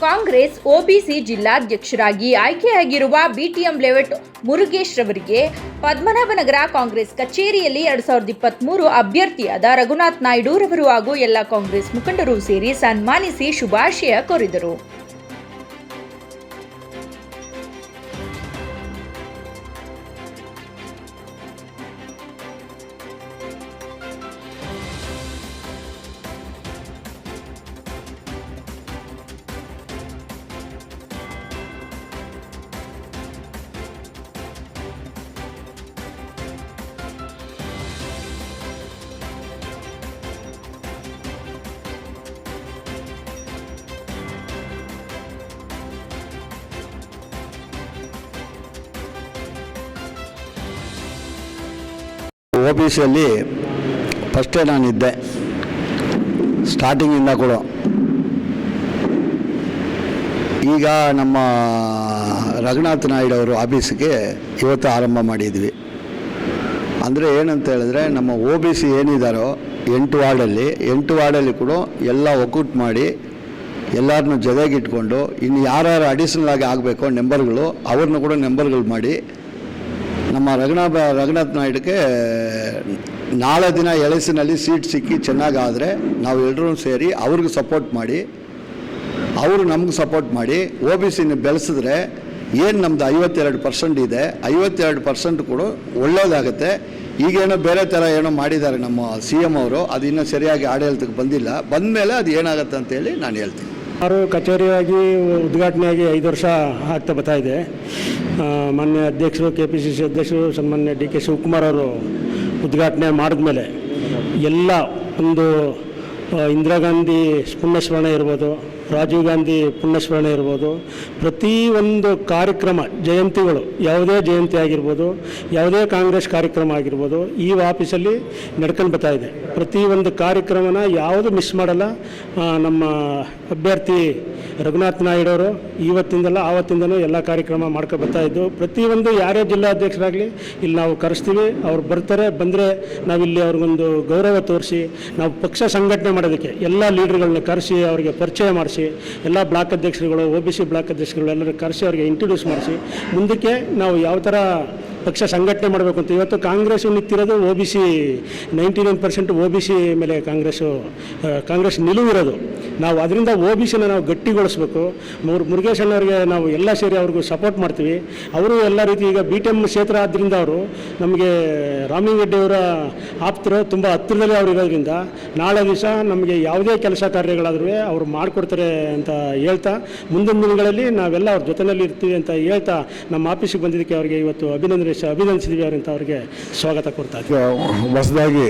Congress OBC ಜಿಲ್ಲಾಧ್ಯಕ್ಷರಾಗಿ ಆಯ್ಕೆಯಾಗಿರುವ BTM layout Murugesh ರವರಿಗೆ ಪದ್ಮನಾಭನಗರ ಕಾಂಗ್ರೆಸ್ ಕಚೇರಿಯಲ್ಲಿ ಎರಡ್ ಸಾವಿರದ ಇಪ್ಪತ್ಮೂರು ಅಭ್ಯರ್ಥಿಯಾದ ರಘುನಾಥ್ ನಾಯ್ಡು ರವರು ಹಾಗೂ ಎಲ್ಲ ಕಾಂಗ್ರೆಸ್ ಮುಖಂಡರು ಸೇರಿ ಸನ್ಮಾನಿಸಿ ಶುಭಾಶಯ ಕೋರಿದರು. ಒ ಬಿ ಸಿಯಲ್ಲಿ ಫಸ್ಟೇ ನಾನಿದ್ದೆ. ಸ್ಟಾರ್ಟಿಂಗಿಂದ ಕೂಡ. ಈಗ ನಮ್ಮ ರಘುನಾಥ್ ನಾಯ್ಡು ಅವರು ಆಫೀಸಿಗೆ ಇವತ್ತು ಆರಂಭ ಮಾಡಿದ್ವಿ. ಅಂದರೆ ಏನಂತ ಹೇಳಿದ್ರೆ ನಮ್ಮ ಓ ಬಿ ಸಿ ಏನಿದ್ದಾರೋ ಎಂಟು ವಾರ್ಡಲ್ಲಿ ಎಂಟು ವಾರ್ಡಲ್ಲಿ ಕೂಡ ಎಲ್ಲ ಒಕ್ಕೂಟ ಮಾಡಿ ಎಲ್ಲರನ್ನೂ ಜೊತೆಗಿಟ್ಕೊಂಡು ಇನ್ನು ಯಾರ್ಯಾರು ಅಡಿಷನಲ್ ಆಗಿ ಆಗಬೇಕೋ ನೆಂಬರ್ಗಳು ಅವ್ರನ್ನೂ ಕೂಡ ನೆಂಬರ್ಗಳು ಮಾಡಿ ನಮ್ಮ ರಘುನಾಥ ರಘುನಾಥ್ ನಾಯ್ಡುಗೆ ನಾಳೆ ದಿನ ಎಳಸಿನಲ್ಲಿ ಸೀಟ್ ಸಿಕ್ಕಿ ಚೆನ್ನಾಗಾದರೆ ನಾವು ಎಲ್ಲರೂ ಸೇರಿ ಅವ್ರಿಗೆ ಸಪೋರ್ಟ್ ಮಾಡಿ, ಅವರು ನಮ್ಗೆ ಸಪೋರ್ಟ್ ಮಾಡಿ ಒ ಬಿ ಸಿನ ಬೆಳೆಸಿದ್ರೆ ಏನು ನಮ್ಮದು ಐವತ್ತೆರಡು ಪರ್ಸೆಂಟ್ ಇದೆ, ಐವತ್ತೆರಡು ಪರ್ಸೆಂಟ್ ಕೂಡ ಒಳ್ಳೇದಾಗುತ್ತೆ. ಈಗೇನೋ ಬೇರೆ ಥರ ಏನೋ ಮಾಡಿದ್ದಾರೆ ನಮ್ಮ ಸಿ ಎಂ ಅವರು, ಅದು ಇನ್ನೂ ಸರಿಯಾಗಿ ಆಡಳಿತಕ್ಕೆ ಬಂದಿಲ್ಲ. ಬಂದ ಮೇಲೆ ಅದು ಏನಾಗುತ್ತೆ ಅಂತೇಳಿ ನಾನು ಹೇಳ್ತೀನಿ. ಅವರು ಕಚೇರಿಯಾಗಿ ಉದ್ಘಾಟನೆಯಾಗಿ ಐದು ವರ್ಷ ಆಗ್ತಾ ಬರ್ತಾ ಇದೆ. ಮಾನ್ಯ ಅಧ್ಯಕ್ಷರು ಕೆ ಪಿ ಸಿ ಸಿ ಅಧ್ಯಕ್ಷರು, ಸನ್ಮಾನ್ಯ ಡಿ ಕೆ ಶಿವಕುಮಾರ್ ಅವರು ಉದ್ಘಾಟನೆ ಮಾಡಿದ್ಮೇಲೆ ಎಲ್ಲ ಒಂದು ಇಂದಿರಾ ಗಾಂಧಿ ಪುಣ್ಯಸ್ಮರಣೆ ಇರ್ಬೋದು, ರಾಜೀವ್ ಗಾಂಧಿ ಪುಣ್ಯಸ್ಮರಣೆ ಇರ್ಬೋದು, ಪ್ರತಿ ಒಂದು ಕಾರ್ಯಕ್ರಮ, ಜಯಂತಿಗಳು ಯಾವುದೇ ಜಯಂತಿ ಆಗಿರ್ಬೋದು, ಯಾವುದೇ ಕಾಂಗ್ರೆಸ್ ಕಾರ್ಯಕ್ರಮ ಆಗಿರ್ಬೋದು, ಈ ಆಫೀಸಲ್ಲಿ ನಡ್ಕೊಂಡು ಬರ್ತಾ ಇದೆ. ಪ್ರತಿ ಒಂದು ಕಾರ್ಯಕ್ರಮನ ಯಾವುದು ಮಿಸ್ ಮಾಡಲ್ಲ ನಮ್ಮ ಅಭ್ಯರ್ಥಿ ರಘುನಾಥ್ ನಾಯ್ಡು ಅವರು ಇವತ್ತಿಂದಲ್ಲ ಆವತ್ತಿಂದನೂ ಎಲ್ಲ ಕಾರ್ಯಕ್ರಮ ಮಾಡ್ಕೊ ಬರ್ತಾ ಇದ್ದು, ಪ್ರತಿಯೊಂದು ಯಾರೇ ಜಿಲ್ಲಾಧ್ಯಕ್ಷರಾಗಲಿ, ಇಲ್ಲಿ ನಾವು ಕರೆಸ್ತೀವಿ, ಅವ್ರು ಬರ್ತಾರೆ, ಬಂದರೆ ನಾವಿಲ್ಲಿ ಅವ್ರಿಗೊಂದು ಗೌರವ ತೋರಿಸಿ, ನಾವು ಪಕ್ಷ ಸಂಘಟನೆ ಮಾಡೋದಕ್ಕೆ ಎಲ್ಲ ಲೀಡರ್ಗಳನ್ನ ಕರೆಸಿ, ಅವರಿಗೆ ಪರಿಚಯ ಮಾಡಿಸಿ, ಎಲ್ಲ ಬ್ಲಾಕ್ ಅಧ್ಯಕ್ಷರುಗಳು ಒ ಬಿ ಸಿ ಬ್ಲಾಕ್ ಅಧ್ಯಕ್ಷರುಗಳು ಎಲ್ಲರೂ ಕರೆಸಿ, ಅವರಿಗೆ ಇಂಟ್ರೊಡ್ಯೂಸ್ ಮಾಡಿಸಿ, ಮುಂದಕ್ಕೆ ನಾವು ಯಾವ ಥರ ಪಕ್ಷ ಸಂಘಟನೆ ಮಾಡಬೇಕು ಅಂತ. ಇವತ್ತು Congress ನಿಂತಿರೋದು O B C ninety nine percent O B C ಮೇಲೆ ಕಾಂಗ್ರೆಸ್ಸು ಕಾಂಗ್ರೆಸ್ ನಿಲುವಿರೋದು. ನಾವು ಅದರಿಂದ ಒ ಬಿ ಸಿನ ನಾವು ಗಟ್ಟಿಗೊಳಿಸ್ಬೇಕು. ಮುರ್, ಮುರುಗೇಶ್ ಅಣ್ಣವ್ರಿಗೆ ನಾವು ಎಲ್ಲ ಸೇರಿ ಅವ್ರಿಗೂ ಸಪೋರ್ಟ್ ಮಾಡ್ತೀವಿ. ಅವರು ಎಲ್ಲ ರೀತಿ ಈಗ ಬಿ ಟಿ ಎಂ ಕ್ಷೇತ್ರ ಆದ್ದರಿಂದ ಅವರು ನಮಗೆ ರಾಮಿಂಗಡ್ಡಿ ಅವರ ಆಪ್ತರು ತುಂಬ ಹತ್ತಿರದಲ್ಲಿ ಅವ್ರು ಇರೋದ್ರಿಂದ ನಾಳೆ ದಿವಸ ನಮಗೆ ಯಾವುದೇ ಕೆಲಸ ಕಾರ್ಯಗಳಾದರೂ ಅವರು ಮಾಡಿಕೊಡ್ತಾರೆ ಅಂತ ಹೇಳ್ತಾ, ಮುಂದಿನ ದಿನಗಳಲ್ಲಿ ನಾವೆಲ್ಲ ಅವ್ರ ಜೊತೆಯಲ್ಲಿ ಇರ್ತೀವಿ ಅಂತ ಹೇಳ್ತಾ ನಮ್ಮ ಆಫೀಸಿಗೆ ಬಂದಿದ್ದಕ್ಕೆ ಅವರಿಗೆ ಇವತ್ತು ಅಭಿನಂದನೆ ಅಭಿನಂದಿಸಿದ್ದೀವಿ ಅವರಂತ ಅವರಿಗೆ ಸ್ವಾಗತ ಕೊಡ್ತಾ ಹೊಸದಾಗಿ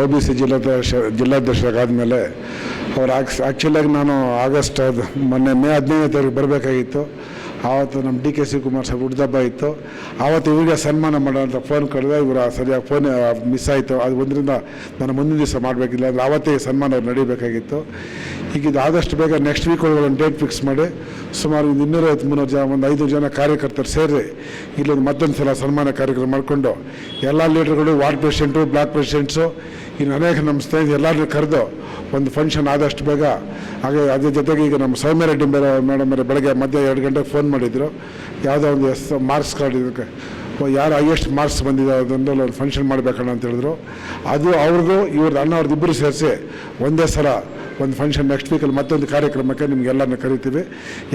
ಒ ಬಿ ಸಿ ಜಿಲ್ಲಾಧ್ಯಕ್ಷ ಜಿಲ್ಲಾಧ್ಯಕ್ಷರಾಗಾದ್ಮೇಲೆ ಅವ್ರು ಆಕ್ಸ್ ಆ್ಯಕ್ಚುಲಾಗಿ ನಾನು ಆಗಸ್ಟ್ ಅದು ಮೊನ್ನೆ ಮೇ ಹದಿನೈದನೇ ತಾರೀಕು ಬರಬೇಕಾಗಿತ್ತು. ಆವತ್ತು ನಮ್ಮ ಡಿ ಕೆ ಶಿವಕುಮಾರ್ ಸಾಹೇಬ್ ಹುಡ್ದಬ್ಬ ಇತ್ತು. ಆವತ್ತು ಇವರಿಗೆ ಸನ್ಮಾನ ಮಾಡೋ ಅಂತ ಫೋನ್ ಕಳೆದ್ರೆ ಇವರು ಸರಿಯಾಗಿ ಫೋನ್ ಮಿಸ್ ಆಯಿತು. ಅದು ಒಂದರಿಂದ ನಾನು ಮುಂದಿನ ದಿವಸ ಮಾಡಬೇಕಿಲ್ಲ. ಅಂದರೆ ಆವತ್ತೇ ಸನ್ಮಾನ ನಡೀಬೇಕಾಗಿತ್ತು. ಈಗ ಆದಷ್ಟು ಬೇಗ ನೆಕ್ಸ್ಟ್ ವೀಕ್ ಒಳಗೆ ಒಂದು ಡೇಟ್ ಫಿಕ್ಸ್ ಮಾಡಿ ಸುಮಾರು ಒಂದು ಇನ್ನೂರೈವತ್ತು ಮುನ್ನೂರು ಜನ, ಒಂದು ಐದು ಜನ ಕಾರ್ಯಕರ್ತರು ಸೇರಿ ಇಲ್ಲೊಂದು ಮತ್ತೊಂದು ಸಲ ಸನ್ಮಾನ ಕಾರ್ಯಕ್ರಮ ಮಾಡಿಕೊಂಡು ಎಲ್ಲ ಲೀಡರ್ಗಳು ವಾರ್ಡ್ ಪ್ರೆಸಿಡೆಂಟು ಬ್ಲಾಕ್ ಪ್ರೆಸಿಡೆಂಟ್ಸು ಇನ್ನು ಅನೇಕ ನಮ್ಮ ಸ್ನೇಹಿತರು ಎಲ್ಲರನ್ನೂ ಕರೆದು ಒಂದು ಫಂಕ್ಷನ್ ಆದಷ್ಟು ಬೇಗ. ಹಾಗೆ ಅದ್ರ ಜೊತೆಗೆ ಈಗ ನಮ್ಮ ಸೌಮ್ಯ ರೆಡ್ಡಿ ಬೇರೆ ಮೇಡಮ್ ಅವರೇ ಬೆಳಗ್ಗೆ ಮಧ್ಯ ಎರಡು ಗಂಟೆಗೆ ಫೋನ್ ಮಾಡಿದ್ರು. ಯಾವುದೋ ಒಂದು ಎಸ್ ಮಾರ್ಕ್ಸ್ ಕಾರ್ಡ್ ಇದಕ್ಕೆ, ಯಾರು ಹೈಯೆಸ್ಟ್ ಮಾರ್ಕ್ಸ್ ಬಂದಿದೆ ಅದೊಂದರಲ್ಲಿ ಒಂದು ಫಂಕ್ಷನ್ ಮಾಡಬೇಕಣ್ಣ ಅಂತ ಹೇಳಿದ್ರು. ಅದು ಅವ್ರಿಗೂ ಇವ್ರದ್ದು ಅಣ್ಣ ಅವ್ರದ್ದು ಇಬ್ಬರು ಸೇರಿಸಿ ಒಂದೇ ಸಲ ಒಂದು ಫಂಕ್ಷನ್ ನೆಕ್ಸ್ಟ್ ವೀಕಲ್ಲಿ ಮತ್ತೊಂದು ಕಾರ್ಯಕ್ರಮಕ್ಕೆ ನಿಮಗೆಲ್ಲರನ್ನ ಕರಿತೀವಿ.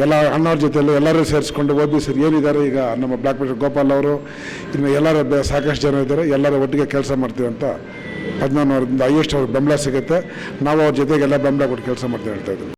ಎಲ್ಲ ಅಣ್ಣವ್ರ ಜೊತೆಯಲ್ಲಿ ಎಲ್ಲರೂ ಸೇರಿಸ್ಕೊಂಡು ಓ ಬಿ ಸರ್ ಏನಿದ್ದಾರೆ ಈಗ ನಮ್ಮ ಬ್ಲಾಕ್ ಬೆಲ್ಟ್ ಗೋಪಾಲ್ ಅವರು, ಇನ್ನು ಎಲ್ಲರೂ ಸಾಕಷ್ಟು ಜನ ಇದ್ದಾರೆ, ಎಲ್ಲರೂ ಒಟ್ಟಿಗೆ ಕೆಲಸ ಮಾಡ್ತೀವಿ ಅಂತ ಹದಿನಾರು ಅವ್ರಿಂದ ಹೈಯೆಸ್ಟ್ ಅವ್ರಿಗೆ ಬೆಂಬಲ ಸಿಗುತ್ತೆ. ನಾವು ಅವ್ರ ಜೊತೆಗೆಲ್ಲ ಬೆಂಬಲ ಕೊಟ್ಟು ಕೆಲಸ ಮಾಡ್ತಾ ಹೇಳ್ತಾ ಇದ್ದೀವಿ.